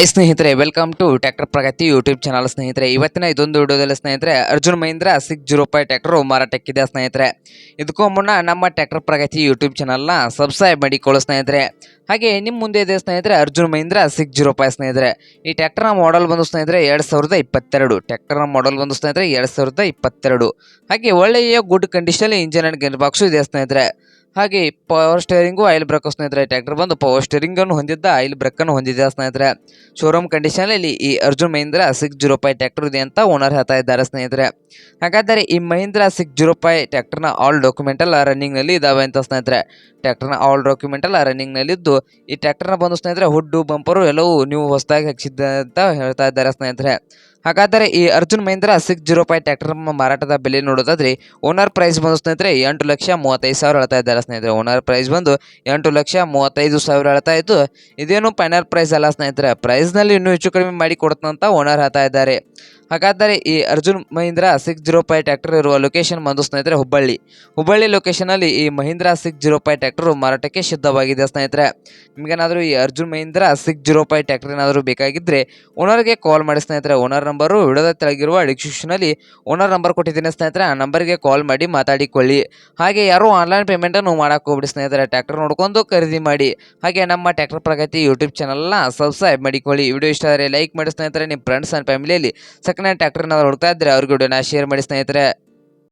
Hi ಸ್ನೇಹಿತರೆ welcome to tractor Pragati YouTube channel ಸ್ನೇಹಿತರೆ. ಇವತ್ತಿನ ಇದೊಂದು ವಿಡಿಯೋದಲ್ಲಿ, ಸ್ನೇಹಿತರೆ, Arjun Mahindra six zero five tractor ಮಾರಾಟಕ್ಕಿದೆ, ಸ್ನೇಹಿತರೆ. ಇದಕ್ಕೂ ಮುನ್ನ ನಮ್ಮ ಟ್ರ್ಯಾಕ್ಟರ್ ಪ್ರಗತಿ ಯೂಟ್ಯೂಬ್ ಚಾನಲ್ನ ಸಬ್ಸ್ಕ್ರೈಬ್ ಮಾಡಿಕೊಳ್ಳೋ, ಸ್ನೇಹಿತರೆ. ಹಾಗೆ ನಿಮ್ಮ ಮುಂದೆ ಇದೆ, ಸ್ನೇಹಿತರೆ, Arjun Mahindra six zero five ಸ್ನೇಹಿತರೆ. ಈ ಟ್ರ್ಯಾಕ್ಟರ್ನ ಮಾಡೆಲ್ ಬಂದು, ಸ್ನೇಹಿತರೆ, ಎರಡು ಸಾವಿರದ ಇಪ್ಪತ್ತೆರಡು. ಟ್ರ್ಯಾಕ್ಟರ್ನ ಮಾಡೆಲ್ ಬಂದು, ಸ್ನೇಹಿತರೆ, ಎರಡು ಸಾವಿರದ ಇಪ್ಪತ್ತೆರಡು. ಹಾಗೆ, ಒಳ್ಳೆಯ ಗುಡ್ ಕಂಡೀಷನಲ್ಲಿ ಇಂಜಿನ್ ಆ್ಯಂಡ್ ಗೇರ್ ಬಾಕ್ಸು ಇದೆ, ಸ್ನೇಹಿತರೆ. ಹಾಗೆ ಪವರ್ ಸ್ಟೇರಿಂಗು ಆಯಿಲ್ ಬ್ರೇಕ್ ಸ್ನೇಹಿತರೆ ಟ್ರ್ಯಾಕ್ಟರ್ ಬಂದು ಪವರ್ ಸ್ಟೇರಿಂಗನ್ನು ಹೊಂದಿದ್ದ ಆಯಿಲ್ ಬ್ರೇಕನ್ನು ಹೊಂದಿದೆ ಸ್ನೇಹಿತರೆ? ಶೋರೂಮ್ ಕಂಡೀಷನ್ ಅಲ್ಲಿ ಈ Arjun Mahindra six zero five tractor ಇದೆ ಅಂತ ಓನರ್ ಹೇಳ್ತಾ ಇದ್ದಾರೆ ಸ್ನೇಹಿತರೆ. ಹಾಗಾದರೆ ಈ ಮಹೀಂದ್ರ ಸಿಕ್ಸ್ ಜೀರೋ ಫೈವ್ ಟ್ಯಾಕ್ಟರ್ನ ಆಲ್ ಡಾಕ್ಯುಮೆಂಟಲ್ ರನ್ನಿಂಗ್ನಲ್ಲಿ ಇದಾವೆ ಅಂತ ಸ್ನೇಹಿತರೆ. ಟ್ಯಾಕ್ಟರ್ನ ಆಲ್ ಡಾಕ್ಯುಮೆಂಟಲ್ ರನ್ನಿಂಗ್ನಲ್ಲಿ ಇದ್ದು, ಈ ಟ್ಯಾಕ್ಟರ್ನ ಬಂದು ಸ್ನೇಹಿತರೆ ಹುಡ್ಡು ಬಂಪರು ಎಲ್ಲವೂ ನೀವು ಹೊಸದಾಗಿ ಹಾಕಿಸಿದ್ದೆ ಅಂತ ಹೇಳ್ತಾ ಇದ್ದಾರೆ ಸ್ನೇಹಿತರೆ. ಹಾಗಾದರೆ ಈ Arjun Mahindra six zero five tractor ಮಾರಾಟದ ಬೆಲೆ ನೋಡೋದಾದ್ರೆ ಓನರ್ ಪ್ರೈಸ್ ಬಂದು ಸ್ನೇಹಿತರೆ ಎಂಟು ಲಕ್ಷ ಮೂವತ್ತೈದು ಸಾವಿರ ಹೇಳ್ತಾ ಇದ್ದಾರೆ ಸ್ನೇಹಿತರೆ. ಓನರ್ ಪ್ರೈಸ್ ಬಂದು ಎಂಟು ಲಕ್ಷ ಮೂವತ್ತೈದು ಸಾವಿರ ಹೇಳ್ತಾ ಇದ್ದು ಇದೇನು ಫೈನಲ್ ಪ್ರೈಸ್ ಅಲ್ಲ ಸ್ನೇಹಿತರೆ. ಪ್ರೈಸ್ನಲ್ಲಿ ಇನ್ನೂ ಹೆಚ್ಚು ಕಡಿಮೆ ಮಾಡಿ ಕೊಡ್ತಂತ ಓನರ್ ಹೇಳ್ತಾ ಇದ್ದಾರೆ. ಹಾಗಾದರೆ ಈ Arjun Mahindra six zero five tractor ಇರುವ ಲೊಕೇಶನ್ ಬಂದು ಸ್ನೇಹಿತರೆ ಹುಬ್ಬಳ್ಳಿ. ಹುಬ್ಬಳ್ಳಿ ಲೊಕೇಶನಲ್ಲಿ ಈ Mahindra six zero five tractor ಮಾರಾಟಕ್ಕೆ ಸಿದ್ಧವಾಗಿದೆ ಸ್ನೇಹಿತರೆ. ನಿಮಗೇನಾದರೂ ಈ Arjun Mahindra six zero five tractor ಏನಾದರೂ ಬೇಕಾಗಿದ್ದರೆ ಓನರ್ಗೆ ಕಾಲ್ ಮಾಡಿ ಸ್ನೇಹಿತರೆ. ಓನರ್ ನಂಬರು ವಿಡಿಯೋದ ತೆಳಗಿರುವ ಡಿಸ್ಕ್ರಿಪ್ಷನಲ್ಲಿ ಓನರ್ ನಂಬರ್ ಕೊಟ್ಟಿದ್ದೀನಿ ಸ್ನೇಹಿತರೆ. ಆ ನಂಬರ್ಗೆ ಕಾಲ್ ಮಾಡಿ ಮಾತಾಡಿಕೊಳ್ಳಿ. ಹಾಗೆ ಯಾರು ಆನ್ಲೈನ್ ಪೇಮೆಂಟನ್ನು ಮಾಡೋಕೆ ಹೋಗ್ಬಿಡಿ ಸ್ನೇಹಿತರೆ. ಟ್ಯಾಕ್ಟರ್ ನೋಡ್ಕೊಂಡು ಖರೀದಿ ಮಾಡಿ. ಹಾಗೆ ನಮ್ಮ ಟ್ಯಾಕ್ಟರ್ ಪ್ರಗತಿ ಯೂಟ್ಯೂಬ್ ಚಾನಲ್ನ ಸಬ್ಸ್ಕ್ರೈಬ್ ಮಾಡಿಕೊಳ್ಳಿ. ವಿಡಿಯೋ ಇಷ್ಟ ಆದರೆ ಲೈಕ್ ಮಾಡಿ ಸ್ನೇಹಿತರೆ. ನಿಮ್ಮ ಫ್ರೆಂಡ್ಸ್ ಆ್ಯಂಡ್ ಫ್ಯಾಮಿಲಿಯಲ್ಲಿ ಸೆಕೆಂಡ್ ಹ್ಯಾಂಡ್ ಟ್ರ್ಯಾಕ್ಟರ್ನ ಹುಡುಕ್ತಾ ಇದ್ದರೆ ಅವ್ರಿಗೆ ವಿಡಿಯೋನ ಶೇರ್ ಮಾಡಿ ಸ್ನೇಹಿತರೆ